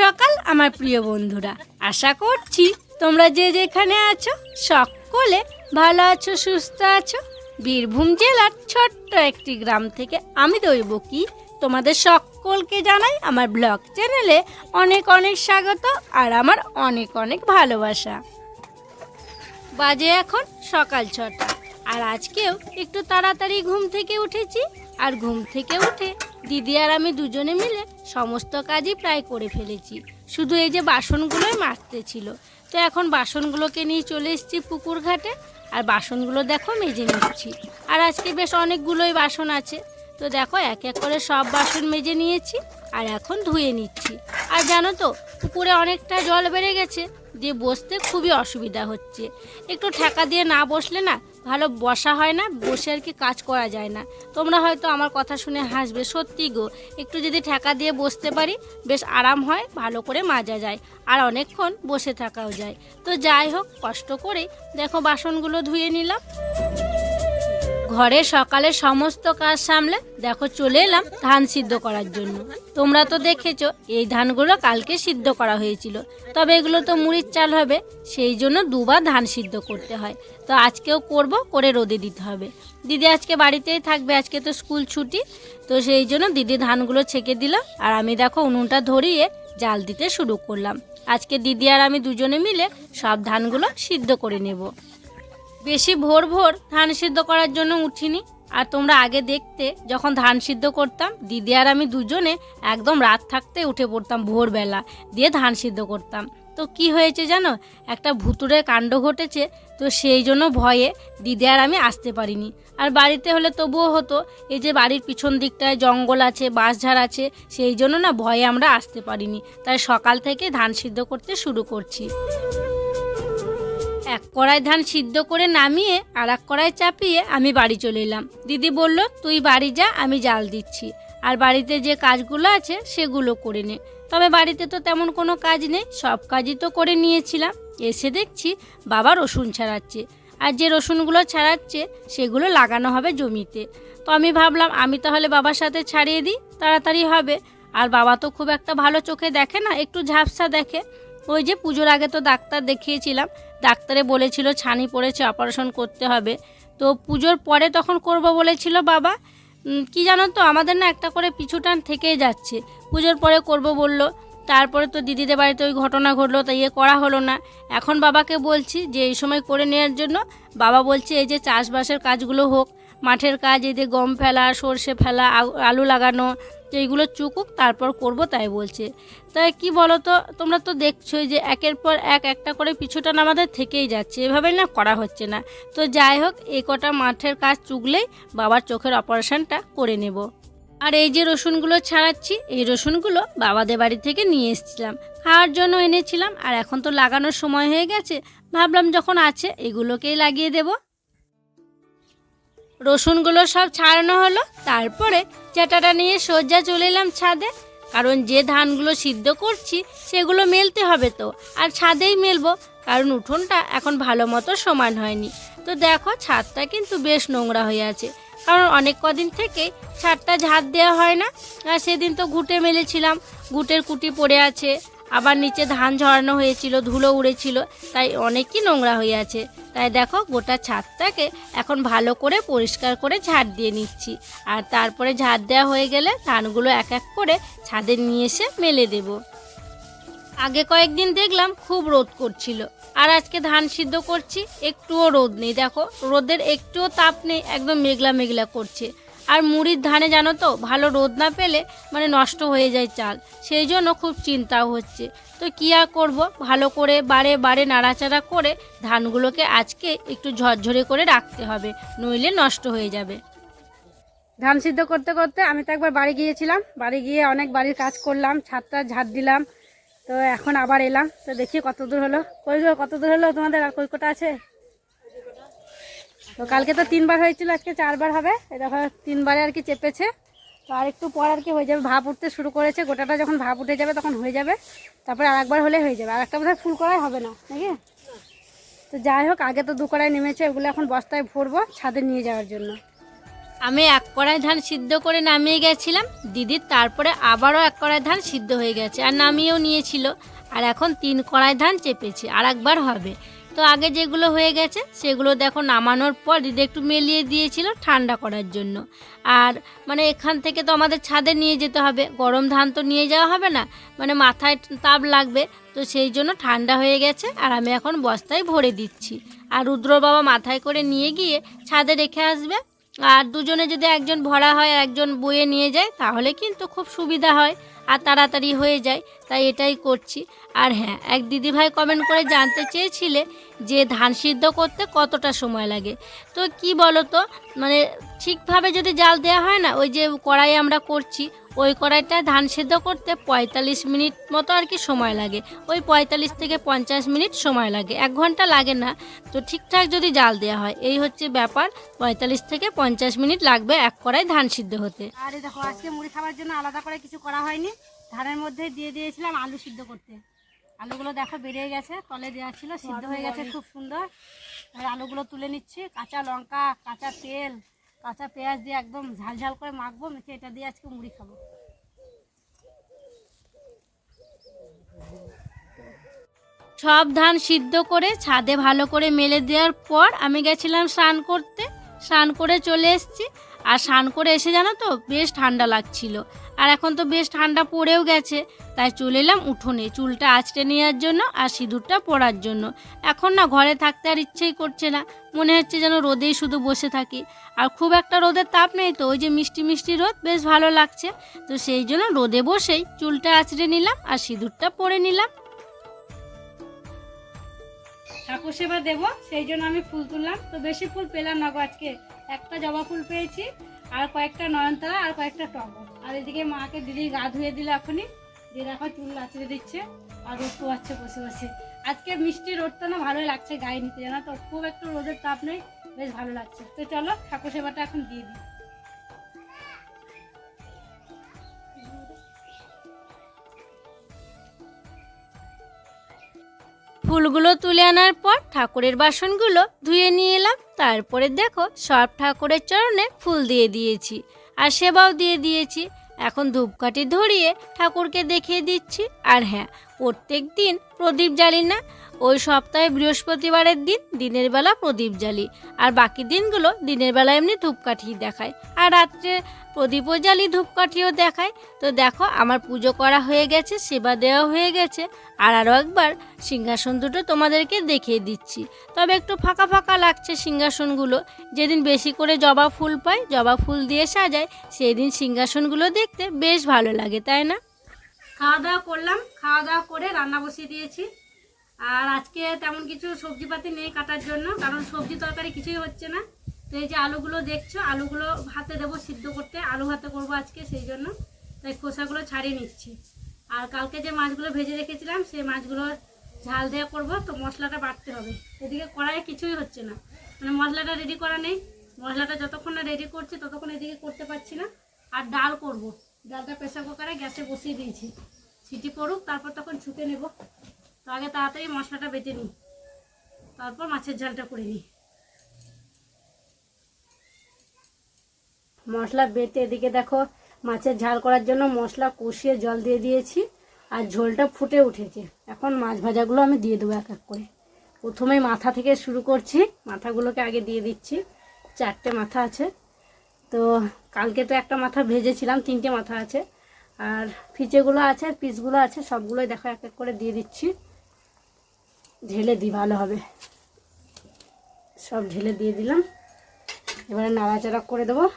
সকাল আমার প্রিয় বন্ধুরা। আশা করছি তোমরা যে যেখানে আছো, সকলে ভালো আছো, সুস্থ আছো। বীরভূম জেলার ছোট্ট একটি গ্রাম থেকে আমি দৈব কি, তোমাদের সকলকে জানাই আমার ব্লগ চ্যানেলে অনেক অনেক স্বাগত আর আমার অনেক অনেক ভালোবাসা। বাজে এখন সকাল ছটা, আর আজকেও একটু তাড়াতাড়ি ঘুম থেকে উঠেছি, আর ঘুম থেকে উঠে দিদি আর আমি দুজনে মিলে সমস্ত কাজই প্রায় করে ফেলেছি। শুধু এই যে বাসনগুলোই মাজতে ছিল। তো এখন বাসনগুলোকে নিয়ে চলে এসেছি পুকুর ঘাটে। আর বাসনগুলো দেখো মেজে নিচ্ছি। আর আজকে বেশ অনেকগুলোই বাসন আছে। তো দেখো এক এক করে সব বাসন মেজে নিয়েছি। আর এখন ধুয়ে নিচ্ছি। আর জানো তো, পুকুরে অনেকটা জল বেড়ে গেছে। দিয়ে বসতে খুবই অসুবিধা হচ্ছে। একটু ঠেকা দিয়ে না বসলে না ভালো বসা হয় না, বসে আর কি কাজ করা যায় না। তোমরা হয়তো আমার কথা শুনে হাসবে, সত্যি গো, একটু যদি ঠেকা দিয়ে বসতে পারি, বেশ আরাম হয়, ভালো করে মাজা যায়, আর অনেকক্ষণ বসে থাকাও যায়। তো যাই হোক, কষ্ট করে দেখো বাসনগুলো ধুয়ে নিলাম। ঘরে সকালে সমস্ত কাজ সামলে দেখো চলে এলাম ধান সিদ্ধ করার জন্য। তোমরা তো দেখেছ, এই ধানগুলো কালকে সিদ্ধ করা হয়েছিল। তবে এগুলো তো মুড়ির চাল হবে, সেই জন্য দুবার ধান সিদ্ধ করতে হয়। তো আজকেও করব, করে রোদে দিতে হবে। দিদি আজকে বাড়িতেই থাকবে, আজকে তো স্কুল ছুটি। তো সেই জন্য দিদি ধানগুলো ছেঁকে দিল, আর আমি দেখো উনুনটা ধরিয়ে জাল দিতে শুরু করলাম। আজকে দিদি আর আমি দুজনে মিলে সব ধানগুলো সিদ্ধ করে নেব। বেশি ভোর ভোর ধান সিদ্ধ করার জন্য উঠিনি। আর তোমরা আগে দেখতে, যখন ধান সিদ্ধ করতাম, দিদি আর আমি দুজনে একদম রাত থাকতে উঠে পড়তাম ভোরবেলা, দিয়ে ধান সিদ্ধ করতাম। তো কি হয়েছে জানো? একটা ভুতুরের কাণ্ড ঘটেছে, তো সেই জন্য ভয়ে দিদি আর আমি আসতে পারিনি। আর বাড়িতে হলে তবুও হতো, এই যে বাড়ির পিছন দিকটায় জঙ্গল আছে, বাঁশঝাড় আছে, সেই জন্য না ভয়ে আমরা আসতে পারিনি। তাই সকাল থেকে ধান সিদ্ধ করতে শুরু করছি। এক কড়াই ধান সিদ্ধ করে নামিয়ে আর এক কড়াই চাপিয়ে আমি বাড়ি চলে এলাম। দিদি বলল, তুই বাড়ি যা, আমি জাল দিচ্ছি। আর বাড়িতে যে কাজগুলো আছে, সেগুলো করে নে। তবে বাড়িতে তো তেমন কোনো কাজ নেই, সব কাজই তো করে নিয়েছিলাম। এসে দেখছি বাবা রসুন ছাড়াচ্ছে। আর যে রসুনগুলো ছাড়াচ্ছে, সেগুলো লাগানো হবে জমিতে। তো আমি ভাবলাম, আমি তাহলে বাবার সাথে ছাড়িয়ে দিই, তাড়াতাড়ি হবে। আর বাবা তো খুব একটা ভালো চোখে দেখে না, একটু ঝাপসা দেখে। ওই যে পুজোর আগে তো ডাক্তার দেখিয়েছিলাম। ডাক্তারে বলেছিল ছানি পড়েছে, অপারেশন করতে হবে। তো পুজোর পরে তখন করব বলেছিল বাবা। কি জানো তো, আমাদের না একটা করে পিছুটান থেকেই যাচ্ছে। পুজোর পরে করব বলল, তারপরে তো দিদিদের বাড়িতে ওই ঘটনা ঘটলো, তাই ইয়ে করা হলো না। এখন বাবাকে বলছি যে, এই সময় করে নেওয়ার জন্য বাবা বলছে, এই যে চাষবাসের কাজগুলো হোক মাঠের কাজ, এই যে গম ফেলা, সর্ষে ফেলা আলু লাগানো, এইগুলো চুকুক, তারপর করব তাই বলছে। তাই কি বলো তো তোমরা তো দেখছোই যে একের পর এক একটা করে পিছুটান আমাদের থেকেই যাচ্ছে, এভাবে না করা হচ্ছে না। তো যাই হোক এই কটা মাঠের কাজ চুগলেই বাবার চোখের অপারেশনটা করে নেব। আর এই যে রসুনগুলো ছাড়াচ্ছি, এই রসুনগুলো বাবাদের বাড়ি থেকে নিয়ে এসেছিলাম। খাওয়ার জন্য এনেছিলাম, আর এখন তো লাগানোর সময় হয়ে গেছে, ভাবলাম যখন আছে এগুলোকেই লাগিয়ে দেব। রসুনগুলো সব ছাড়ানো হলো, তারপরে চাটাটা নিয়ে সোজা চলে এলাম ছাদে। কারণ যে ধানগুলো সিদ্ধ করছি, সেগুলো মেলতে হবে তো, আর ছাদেই মেলবো, কারণ উঠোনটা এখন ভালো মতো সমান হয়নি। তো দেখো, ছাদটা কিন্তু বেশ নোংরা হয়ে আছে। কারণ অনেক কদিন থেকে ছাদটা ঝাড় দেওয়া হয় না, আর সেদিন তো ঘুটে মেলেছিলাম। ঘুটের কুটি পড়ে আছে আবার নিচে ধান ঝরানো হয়েছিল, ধুলো উড়েছিল, তাই অনেকই নোংরা হয়ে আছে। তাই দেখো, গোটা ছাদটাকে এখন ভালো করে পরিষ্কার করে ঝাড় দিয়ে নিচ্ছি। আর তারপরে ঝাড় দেওয়া হয়ে গেলে ধানগুলো এক এক করে ছাদে নিয়ে এসে মেলে দেব। আগে কয়েকদিন দেখলাম খুব রোদ করছিল। আর আজকে ধান সিদ্ধ করছি, একটুও রোদ নেই। দেখো, রোদের একটুও তাপ নেই, একদম মেঘলা মেঘলা করছে। আর মুড়ির ধানে জানো তো, ভালো রোদ না পেলে মানে নষ্ট হয়ে যায় চাল। সেই জন্য খুব চিন্তাও হচ্ছে। তো কী আর করব? ভালো করে বারে বারে নাড়াচাড়া করে ধানগুলোকে আজকে একটু ঝরঝরে করে রাখতে হবে, নইলে নষ্ট হয়ে যাবে। ধান সিদ্ধ করতে করতে আমি তো একবার বাড়ি গিয়েছিলাম। বাড়ি গিয়ে অনেক বাড়ির কাজ করলাম, ছাদটা ঝাড় দিলাম, তো এখন আবার এলাম। তো দেখি কত দূর হলো। কই কত দূর হলো তোমাদের? আর কই কটা আছে? তো কালকে তো তিনবার হয়েছিল, আজকে চারবার হবে। দেখো, তিনবারে আর কি চেপেছে। তো আর একটু পর আর কি হয়ে যাবে। ভাপ উঠতে শুরু করেছে, গোটাটা যখন ভাপ উঠে যাবে তখন হয়ে যাবে। তারপরে আর একবার হলে হয়ে যাবে। আর একটা বোধহয় ফুল করাই হবে না, নাকি? তো যাই হোক, আগে তো দু কড়াই নেমেছে, ওগুলো এখন বস্তায় ভরবো, ছাদে নিয়ে যাওয়ার জন্য। আমি এক কড়াই ধান সিদ্ধ করে নামিয়ে গেছিলাম। দিদির তারপরে আবারও এক কড়াই ধান সিদ্ধ হয়ে গেছে। আর নামিয়েও নিয়েছিল। আর এখন তিন কড়াই ধান চেপেছি। আর একবার হবে। তো আগে যেগুলো হয়ে গেছে, সেগুলো দেখো নামানোর পর দিদি একটু মেলিয়ে দিয়েছিল ঠান্ডা করার জন্য। আর মানে এখান থেকে তো আমাদের ছাদে নিয়ে যেতে হবে, গরম ধান তো নিয়ে যাওয়া হবে না মানে মাথায় তাপ লাগবে, তো সেই জন্য ঠান্ডা হয়ে গেছে আর আমি এখন বস্তায় ভরে দিচ্ছি। আর রুদ্র বাবা মাথায় করে নিয়ে গিয়ে ছাদে রেখে আসবে। আর দুজনে যদি একজন ভরা হয় একজন বয়ে নিয়ে যায়, তাহলে কিন্তু খুব সুবিধা হয় আর তাড়াতাড়ি হয়ে যায়। তাই এটাই করছি। আর হ্যাঁ এক দিদিভাই কমেন্ট করে জানতে চেয়েছিলে যে ধান সিদ্ধ করতে কতটা সময় লাগে। তো কি বলো তো মানে ঠিকভাবে যদি জাল দেওয়া হয় না, ওই যে কড়াই আমরা করছি, ওই কড়াইটা ধান সিদ্ধ করতে পঁয়তাল্লিশ মিনিট মতো আর কি সময় লাগে। ওই পঁয়তাল্লিশ থেকে পঞ্চাশ মিনিট সময় লাগে, এক ঘণ্টা লাগে না। তো ঠিকঠাক যদি জাল দেওয়া হয়, এই হচ্ছে ব্যাপার। পঁয়তাল্লিশ থেকে পঞ্চাশ মিনিট লাগবে এক কড়াই ধান সিদ্ধ হতে। আর দেখো, আজকে মুড়ি খাবার জন্য আলাদা করে কিছু করা হয়নি। ধানের মধ্যে দিয়ে দিয়েছিলাম আলু সিদ্ধ করতে। আলুগুলো দেখো বেরিয়ে গেছে, তলে দেওয়া ছিল, সিদ্ধ হয়ে গেছে খুব সুন্দর। এবার আলুগুলো তুলে নিচ্ছি, কাঁচা লঙ্কা, কাঁচা তেল, কাঁচা পেঁয়াজ দিয়ে একদম ঝাল ঝাল করে মাখবো, মেখে এটা দিয়ে আজকে মুড়ি খাব। সব ধান সিদ্ধ করে ছাদে ভালো করে মেলে দেওয়ার পর আমি গেছিলাম স্নান করতে। স্নান করে চলে এসেছি। আর স্নান করে এসে জানো তো, বেশ ঠান্ডা লাগছিল। আর এখন তো বেশ ঠান্ডা পড়েও গেছে। তাই চলে এলাম উঠোনে, চুলটা আঁচড়ে নেওয়ার জন্য আর সিঁদুরটা পরার জন্য। এখন না ঘরে থাকতে আর ইচ্ছেই করছে না। মনে হচ্ছে যেন রোদেই শুধু বসে থাকি। আর খুব একটা রোদের তাপ নেই তো, ওই যে মিষ্টি মিষ্টি রোদ, বেশ ভালো লাগছে। তো সেই জন্য রোদে বসেই চুলটা আঁচড়ে নিলাম আর সিঁদুরটা পরে নিলাম। ঠাকুর সেবা দেবো, সেই জন্য আমি ফুল তুললাম। তো বেশি ফুল পেলাম না গো আজকে। একটা জবা ফুল পেয়েছি, আর কয়েকটা নয়নতলা আর কয়েকটা টগর আর এদিকে মাকে দিদি গা ধুয়ে দিল এখনই দিয়ে দেখো চুল আঁচড়ে দিচ্ছে, আর রোদ পোয়াচ্ছে বসে বসে। আজকে মিষ্টি রোদটা না ভালোই লাগছে গায়ে নিতে, জানো তো? খুব একটু রোদের তাপ নেই, বেশ ভালো লাগছে। তো চলো, ঠাকুর সেবাটা এখন দিয়ে দিই। ফুলগুলো তুলে আনার পর ঠাকুরের বাসনগুলো ধুয়ে নিয়ে এলাম। তারপরে দেখো, সব ঠাকুরের চরণে ফুল দিয়ে দিয়েছি আর সেবাও দিয়ে দিয়েছি। এখন ধূপকাঠি ধরিয়ে ঠাকুরকে দেখিয়ে দিচ্ছি। আর হ্যাঁ প্রত্যেক দিন প্রদীপ জ্বালি না ওই সপ্তাহে বৃহস্পতিবারের দিন দিনের বেলা প্রদীপ জ্বালি, আর বাকি দিনগুলো দিনের বেলা এমনি ধূপকাঠি দেখায়। আর রাত্রে প্রদীপও জ্বালি, ধূপকাঠিও দেখায়। তো দেখো, আমার পুজো করা হয়ে গেছে, সেবা দেওয়া হয়ে গেছে, আর আরও একবার সিংহাসন দুটো তোমাদেরকে দেখিয়ে দিচ্ছি। তবে একটু ফাঁকা ফাঁকা লাগছে সিংহাসনগুলো। যেদিন বেশি করে জবা ফুল পাই জবা ফুল দিয়ে সাজায় সেই দিন সিংহাসনগুলো দেখতে বেশ ভালো লাগে, তাই না? খাওয়া দাওয়া করলাম, খাওয়া দাওয়া করে রান্না বসিয়ে দিয়েছি। আর আজকে তেমন কিছু সবজিপাতি নেই কাটার জন্য, কারণ সবজি তরকারি কিছুই হচ্ছে না। তো এই যে আলুগুলো দেখছ, আলুগুলো হাতে দেবো সিদ্ধ করতে, আলু হাতে করব আজকে সেই জন্য। তাই খোসাগুলো ছাড়িয়ে নিচ্ছি। আর কালকে যে মাছগুলো ভেজে রেখেছিলাম, সেই মাছগুলো ঝাল দেওয়া করব, তো মশলাটা বাটতে হবে। এদিকে কড়াইয়ে কিছুই হচ্ছে না। মানে মশলাটা রেডি করা নেই। মশলাটা যতক্ষণ না রেডি করছি, ততক্ষণ এদিকে করতে পারছি না। আর ডাল করব। ডালটা প্রেসার কুকারে গ্যাসে বসিয়ে দিয়েছি। সিটি পড়ুক তারপর তখন ছুটে নেব। তো আগে তাড়াতাড়ি মশলাটা বেটে নিই। তারপর মাছের ঝালটা করে নিই। মশলা বেটে এদিকে দেখো, মাছের ঝাল করার জন্য মশলা কষিয়ে জল দিয়ে দিয়েছি আর ঝোলটা ফুটে উঠেছে। এখন মাছ ভাজাগুলো আমি দিয়ে দেবো এক এক করে। প্রথমেই মাথা থেকে শুরু করছি, মাথাগুলোকে আগে দিয়ে দিচ্ছি। চারটে মাথা আছে। তো কালকে তো একটা মাথা ভেজেছিলাম, তিনটে মাথা আছে। আর ফিচেগুলো আছে আর পিসগুলো আছে, সবগুলোই দেখো এক এক করে দিয়ে দিচ্ছি। ঢেলে দিই, ভালো হবে। সব ঢেলে দিয়ে দিলাম। এবারে নাড়াচাড়া করে দেবো।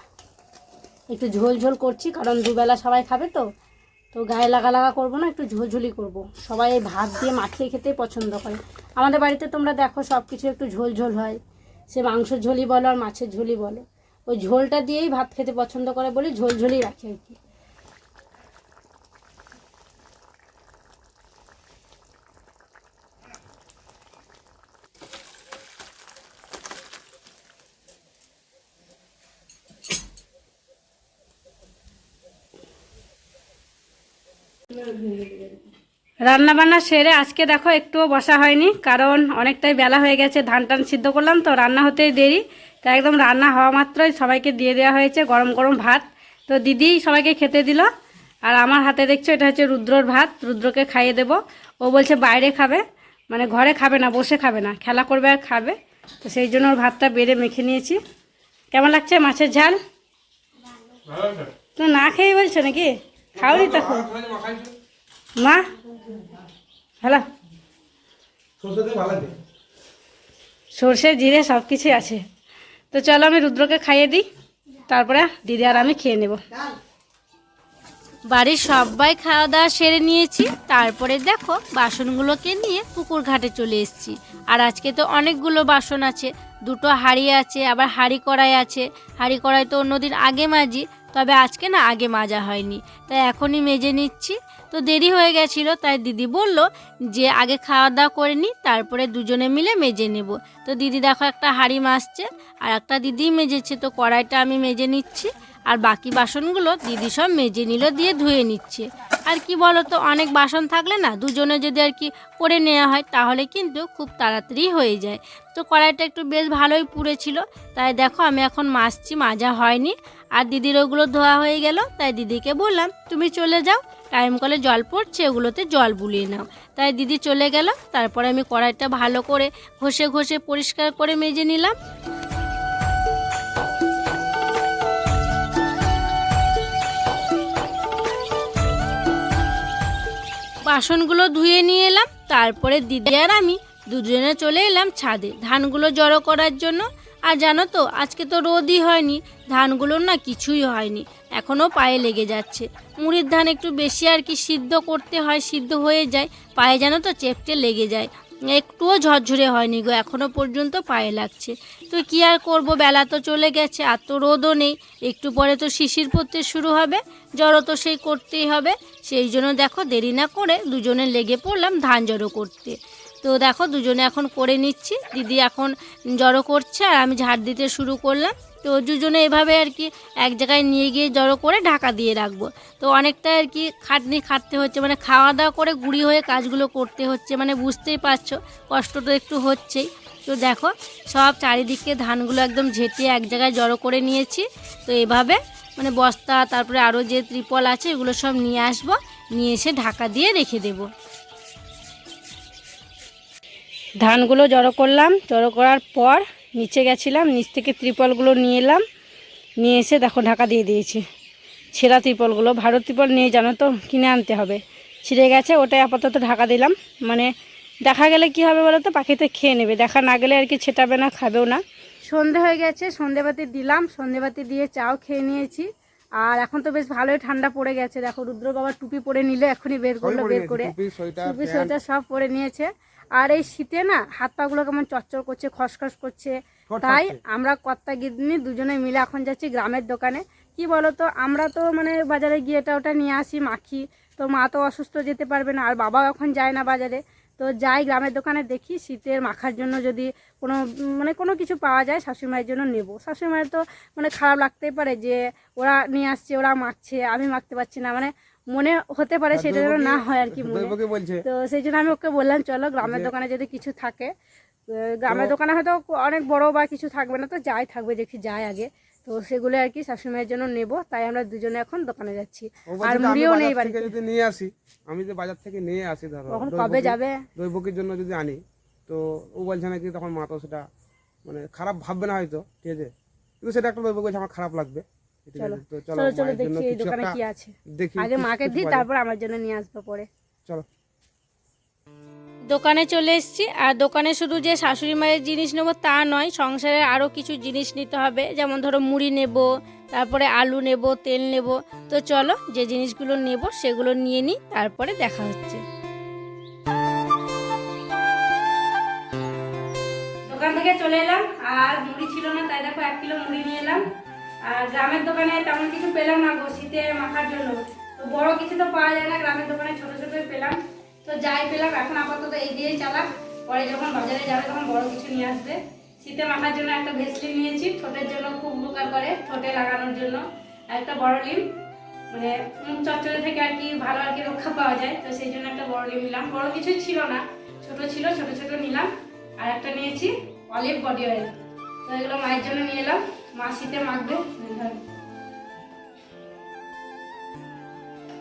একটু ঝোল ঝোল করছি, কারণ দুবেলা সবাই খাবে তো। তো গায়ে লাগা লাগা করব না, একটু ঝোলঝুলি করব। সবাই ভাত দিয়ে মাখিয়ে খেতেই পছন্দ করে। আমাদের বাড়িতে তোমরা দেখো, সব কিছু একটু ঝোল ঝোল হয়। সে মাংসের ঝোলই বলো আর মাছের ঝোলই বলো। ওই ঝোলটা দিয়েই ভাত খেতে পছন্দ করে বলে ঝোল ঝোলই রাখি আর কি। রান্না বান্না সেরে আজকে দেখো একটুও বসা হয়নি কারণ অনেকটাই বেলা হয়ে গেছে ধান টান সিদ্ধ করলাম তো রান্না হতেই দেরি। তা একদম রান্না হওয়া মাত্রই সবাইকে দিয়ে দেওয়া হয়েছে গরম গরম ভাত। তো দিদি সবাইকে খেতে দিল আর আমার হাতে দেখছ এটা হচ্ছে রুদ্রর ভাত রুদ্রকে খাইয়ে দেব। ও বলছে বাইরে খাবে মানে ঘরে খাবে না বসে খাবে না খেলা করবে আর খাবে। তো সেই জন্য ওর ভাতটা বেড়ে মেখে নিয়েছি। কেমন লাগছে মাছের ঝাল? তো না খেয়ে বলছো নাকি? খাওনি তখন? মা হ্যালো। সর্ষে জিরে সব কিছুই আছে। তো চলো আমি রুদ্রকে খাইয়ে দিই তারপরে দিদি আর আমি খেয়ে নেব। বাড়ির সবাই খাওয়া দাওয়া সেরে নিয়েছি তারপরে দেখো বাসনগুলোকে নিয়ে পুকুর ঘাটে চলে এসেছি। আর আজকে তো অনেকগুলো বাসন আছে দুটো হাঁড়ি আছে আবার হাঁড়ি কড়াই আছে। হাঁড়ি কড়াই তো অন্যদিন আগে মাজি তবে আজকে না আগে মাজা হয়নি। তাই এখনই মেজে নিচ্ছি তো দেরি হয়ে গেছিল, তাই দিদি বলল যে আগে খাওয়া দাওয়া করে নিই তারপরে দুজনে মিলে মেজে নেব। তো দিদি দেখো একটা হাঁড়ি মাজছে, আর একটা দিদি মেজেছে, তো কড়াইটা আমি মেজে নিচ্ছি, আর বাকি বাসনগুলো দিদি সব মেজে নিল, দিয়ে ধুয়ে নিচ্ছে। আর কি বলো তো অনেক বাসন থাকলে না, দুজনে যদি আর কি করে নেওয়া হয়, তাহলে কিন্তু খুব তাড়াতাড়ি হয়ে যায়। তো কড়াইটা একটু বেশ ভালোই পুড়েছিল তাই দেখো আমি এখন মাজছি, মাজা হয়নি। আর দিদির ওগুলো ধোয়া হয়ে গেল, তাই দিদিকে বললাম, তুমি চলে যাও টাইম কলে জল পড়ছে, ওগুলোতে জল বুলিয়ে নাও। তাই দিদি চলে গেল, তারপরে আমি কড়াইটা ভালো করে ঘষে ঘষে পরিষ্কার করে মেজে নিলাম। বাসনগুলো ধুয়ে নিয়ে এলাম, তারপরে দিদি আর আমি দুজনে চলে এলাম ছাদে ধানগুলো জড়ো করার জন্য। আর জানো তো, আজকে তো রোদই হয়নি, ধানগুলোর না কিছুই হয়নি। এখনও পায়ে লেগে যাচ্ছে। মুড়ির ধান একটু বেশি আর কি সিদ্ধ করতে হয়, সিদ্ধ হয়ে যায়, পায়ে যেন তো চেপটে লেগে যায়। একটুও ঝরঝরে হয়নি গো এখনও পর্যন্ত পায়ে লাগছে। তো কি আর করব, বেলা তো চলে গেছে, আর তো রোদও নেই। একটু পরে তো শিশির পড়তে শুরু হবে জড়ো তো সেই করতেই হবে। সেই জন্য দেখো দেরি না করে দুজনে লেগে পড়লাম ধান জড়ো করতে। তো দেখো দুজনে এখন করে নিচ্ছি, দিদি এখন জড়ো করছে আর আমি ঝাড় দিতে শুরু করলাম। তো দুজনে এভাবে আর কি এক জায়গায় নিয়ে গিয়ে জড়ো করে ঢাকা দিয়ে রাখব। তো অনেকটা আর কি খাটনি খাটতে হচ্ছে মানে খাওয়া দাওয়া করে গুঁড়ি হয়ে কাজগুলো করতে হচ্ছে মানে বুঝতেই পারছ, কষ্ট তো একটু হচ্ছেই। তো দেখো, সব চারিদিকে ধানগুলো একদম ঝেঁটিয়ে এক জায়গায় জড়ো করে নিয়েছি। তো এভাবে মানে বস্তা, তারপরে আরও যে ত্রিপল আছে, এগুলো সব নিয়ে আসব, নিয়ে এসে ঢাকা দিয়ে রেখে দেবো। ধানগুলো জড়ো করলাম, জড়ো করার পর নিচে গেছিলাম, নিচ থেকে ত্রিপলগুলো নিয়ে এলাম। নিয়ে এসে দেখো ঢাকা দিয়ে দিয়েছি। ছেঁড়া ত্রিপলগুলো, ভারত ত্রিপল নিয়ে জানো তো, কিনে আনতে হবে। ছিঁড়ে গেছে, ওটাই আপাতত ঢাকা দিলাম। মানে দেখা গেলে কি হবে বলো তো, পাখিতে খেয়ে নেবে। দেখা না গেলে আর কি ছেটাবে না, খাবেও না। সন্ধে হয়ে গেছে, সন্ধেবাতি দিলাম। সন্ধেবাতি দিয়ে চাও খেয়ে নিয়েছি। আর এখন তো বেশ ভালোই ঠান্ডা পড়ে গেছে। দেখো রুদ্র বাবা টুপি পরে নিলে এখনই বের করল বের করে। টুপি সোয়েটার সব পরে নিয়েছে। আর এই শীতে না হাত পাগুলো কেমন চচ্চর করছে খসখস করছে। তাই আমরা কর্তা গিদনি দুজনে মিলে এখন যাচ্ছি গ্রামের দোকানে। কি বলো তো আমরা তো মানে বাজারে গিয়ে এটা ওটা নিয়ে আসি মাখি। তো মা তো অসুস্থ যেতে পারবে না আর বাবাও এখন যায় না বাজারে। তো যাই গ্রামের দোকানে দেখি শীতের মাখার জন্য যদি কোনো মানে কোনো কিছু পাওয়া যায় শাশুড়িমায়ের জন্য নেব। শাশুড়িমায়ের তো মানে খারাপ লাগতেই পারে যে ওরা নিয়ে আসছে ওরা মাখছে আমি মাখতে পারছি না। মানে মনে হতে পারে সেটা যেন না হয় আর কি মনে। তো সেই জন্য আমি ওকে বললাম চলো গ্রামের দোকানে যদি কিছু থাকে। গ্রামের দোকানে হয়তো অনেক বড় বা কিছু থাকবে না তো যাই থাকবে দেখি যাই আগে। তো সেগুলো আর কি শাশুড়িমায়ের জন্য নেব। তাই আমরা দুজনে এখন দোকানে যাচ্ছি। আর মুড়িও নেই বাড়িতে। যদি নিয়ে আসি আমি যে বাজার থেকে নিয়ে আসি ধরো দই কবে যাবে? দই বকির জন্য যদি আনি তো ও বলছে নাকি তখন মা তো সেটা মানে খারাপ ভাববে না হয়তো ঠিক আছে? কিন্তু সেটা একটা দই বকি আমার খারাপ লাগবে। চলো। চলো দেখি এই দোকানে কি আছে। দেখি আগে মাকে দিই তারপর আমার জন্য নিয়ে আসব পরে। চলো। দোকানে চলে এসেছি। আর দোকানে শুধু যে শাশুড়ি মায়ের জিনিস নেব তা নয় সংসারের আরও কিছু জিনিস নিতে হবে। যেমন ধরো মুড়ি নেব, তারপরে আলু নেব, তেল নেব। তো চলো যে জিনিসগুলো নেব সেগুলো নিয়ে নিই, তারপরে দেখা হচ্ছে। দোকান থেকে চলে এলাম, আর মুড়ি ছিল না, তাই দেখো এক কিলো মুড়ি নিয়ে এলাম। আর গ্রামের দোকানে তেমন কিছু পেলাম না গো, শীতে মাখার জন্য। তো বড় কিছু তো পাওয়া যায় না, গ্রামের দোকানে ছোট ছোটই পেলাম। তো যাই পেলাম, এখন আপাতত এই দিয়েই চালাক। পরে যখন বাজারে যাবে তখন বড় কিছু নিয়ে আসবে। শীতে মাখার জন্য একটা ভেসলিন নিয়েছি, ঠোঁটের জন্য খুব উপকার করে, ঠোঁটে লাগানোর জন্য। একটা বড় লিম মানে মুখ চচ্চড়ে থেকে আর কি ভালো আর কি রক্ষা পাওয়া যায়, তো সেই জন্য একটা বড় লিম নিলাম। বড় কিছু ছিল না, ছোট ছিল, ছোট ছোট নিলাম। আর একটা নিয়েছি অলিভ বডি অয়েল তো এগুলো মায়ের জন্য নিয়ে এলাম। মা শীতে মাখবে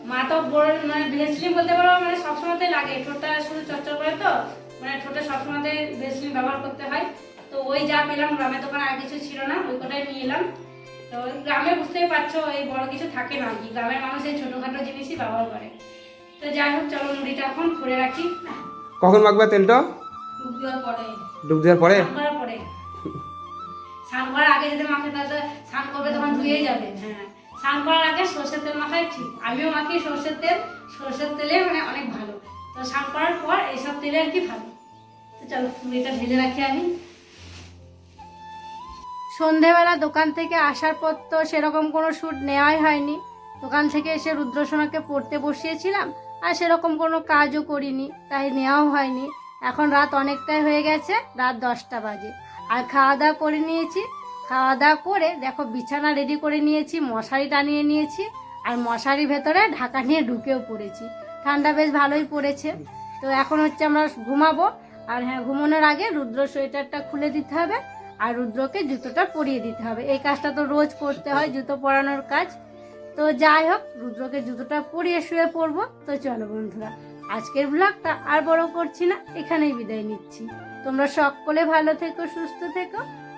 মা তো বড় মানে ভেসলিন বলতে পারো মানে সবসময়তে লাগে। ঠোঁটটা শুধু চচ্চর করে তো মানে ঠোঁটে সবসময়তে ভেসলিন ব্যবহার করতে হয়। তো ওই যা পেলাম গ্রামের দোকানে আর কিছু ছিল না ওই কটাই নিয়ে এলাম। তো গ্রামে বুঝতেই পারছ এই বড় কিছু থাকে না কি গ্রামের মানুষ এই ছোটোখাটো জিনিসই ব্যবহার করে। তো যাই হোক চলো মুড়িটা এখন করে রাখি। কখন মাখবে তেলটা? ডুব দেওয়ার পরে। ডুব দেওয়ার পরে? স্নান করার পরে। স্নান করার আগে যদি মাখে তাহলে স্নান করবে তখন ধুয়েই যাবে। হ্যাঁ। স্নান করার আগে সর্ষের তেল মাখাই ঠিক। আমিও মাখি সর্ষের তেল। সর্ষের তেলে মানে অনেক ভালো। তো স্নান করার পর এইসব তেলে আর কি ভালো। তো চলো, মুড়িটা ঢেলে রাখি আমি। সন্ধেবেলা দোকান থেকে আসার পর তো সেরকম কোনো শ্যুট নেওয়াই হয়নি। দোকান থেকে এসে রুদ্রসোনাকে পড়তে বসিয়েছিলাম। আর সেরকম কোনো কাজও করিনি, তাই নেওয়াও হয়নি। এখন রাত অনেকটাই হয়ে গেছে, রাত দশটা বাজে। আর খাওয়া দাওয়া করে নিয়েছি। খাওয়া দাওয়া করে দেখো বিছানা রেডি করে নিয়েছি, মশারি টানিয়ে নিয়েছি, আর মশারি ভেতরে ঢাকা নিয়ে ঢুকেও পড়েছি। ঠান্ডা বেশ ভালোই পড়েছে। তো এখন হচ্ছে আমরা ঘুমাবো, আর হ্যাঁ ঘুমানোর আগে রুদ্র সোয়েটারটা খুলে দিতে হবে, আর রুদ্রকে জুতোটা পরিয়ে দিতে হবে। এই কাজটা তো রোজ করতে হয়, জুতো পরানোর কাজ। তো যাই হোক, রুদ্রকে জুতোটা পরিয়ে শুয়ে পড়ব। তো চলো বন্ধুরা, আজকের ব্লগটা আর বড় করছি না, এখানেই বিদায় নিচ্ছি। তোমরা সকলে ভালো থেকো, সুস্থ থেকো।